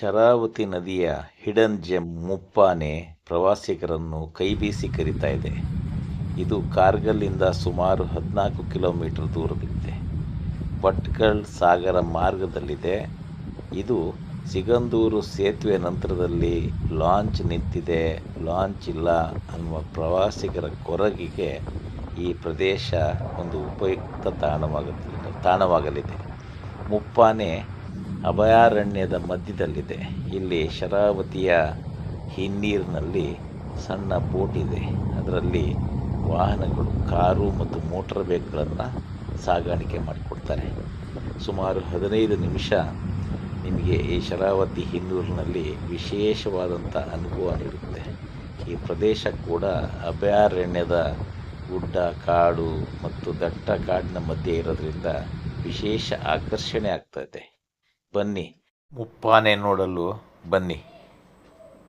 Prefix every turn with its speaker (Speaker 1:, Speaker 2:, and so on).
Speaker 1: ಶರಾವತಿ ನದಿಯ hidden GeM Muppane ಪ್ರವಾಸಿಗರನ್ನು ಕೈಬೀಸಿ ಕರೀತಾ ಇದೆ. ಇದು ಕಾರ್ಗಲ್ನಿಂದ ಸುಮಾರು ಹದಿನಾಲ್ಕು ಕಿಲೋಮೀಟರ್ ದೂರದಲ್ಲಿದೆ. ಭಟ್ಕಳ್ ಸಾಗರ ಮಾರ್ಗದಲ್ಲಿದೆ. ಇದು ಸಿಗಂದೂರು ಸೇತುವೆ ನಂತರದಲ್ಲಿ ಲಾಂಚ್ ನಿಂತಿದೆ. ಲಾಂಚ್ ಇಲ್ಲ ಅನ್ನುವ ಪ್ರವಾಸಿಗರ ಕೊರಗಿಗೆ ಈ ಪ್ರದೇಶ ಒಂದು ಉಪಯುಕ್ತ ತಾಣವಾಗುತ್ತದೆ ತಾಣವಾಗಲಿದೆ. ಮುಪ್ಪಾನೆ ಅಭಯಾರಣ್ಯದ ಮಧ್ಯದಲ್ಲಿದೆ. ಇಲ್ಲಿ ಶರಾವತಿಯ ಹಿನ್ನೀರಿನಲ್ಲಿ ಸಣ್ಣ ಬೋಟ್ ಇದೆ. ಅದರಲ್ಲಿ ವಾಹನಗಳು, ಕಾರು ಮತ್ತು ಮೋಟಾರ್ ಬೈಕ್ಗಳನ್ನು ಸಾಗಾಣಿಕೆ ಮಾಡಿಕೊಡ್ತಾರೆ. ಸುಮಾರು ಹದಿನೈದು ನಿಮಿಷ ನಿಮಗೆ ಈ ಶರಾವತಿ ಹಿನ್ನೂರಿನಲ್ಲಿ ವಿಶೇಷವಾದಂಥ ಅನುಭವ ನೀಡುತ್ತೆ. ಈ ಪ್ರದೇಶ ಕೂಡ ಅಭಯಾರಣ್ಯದ ಗುಡ್ಡ, ಕಾಡು ಮತ್ತು ದಟ್ಟ ಕಾಡಿನ ಮಧ್ಯೆ ಇರೋದ್ರಿಂದ ವಿಶೇಷ ಆಕರ್ಷಣೆ ಆಗ್ತದೆ ಬನ್ನಿ. ಮುಪ್ಪಾನೆ ನೋಡಲು ಬನ್ನಿ.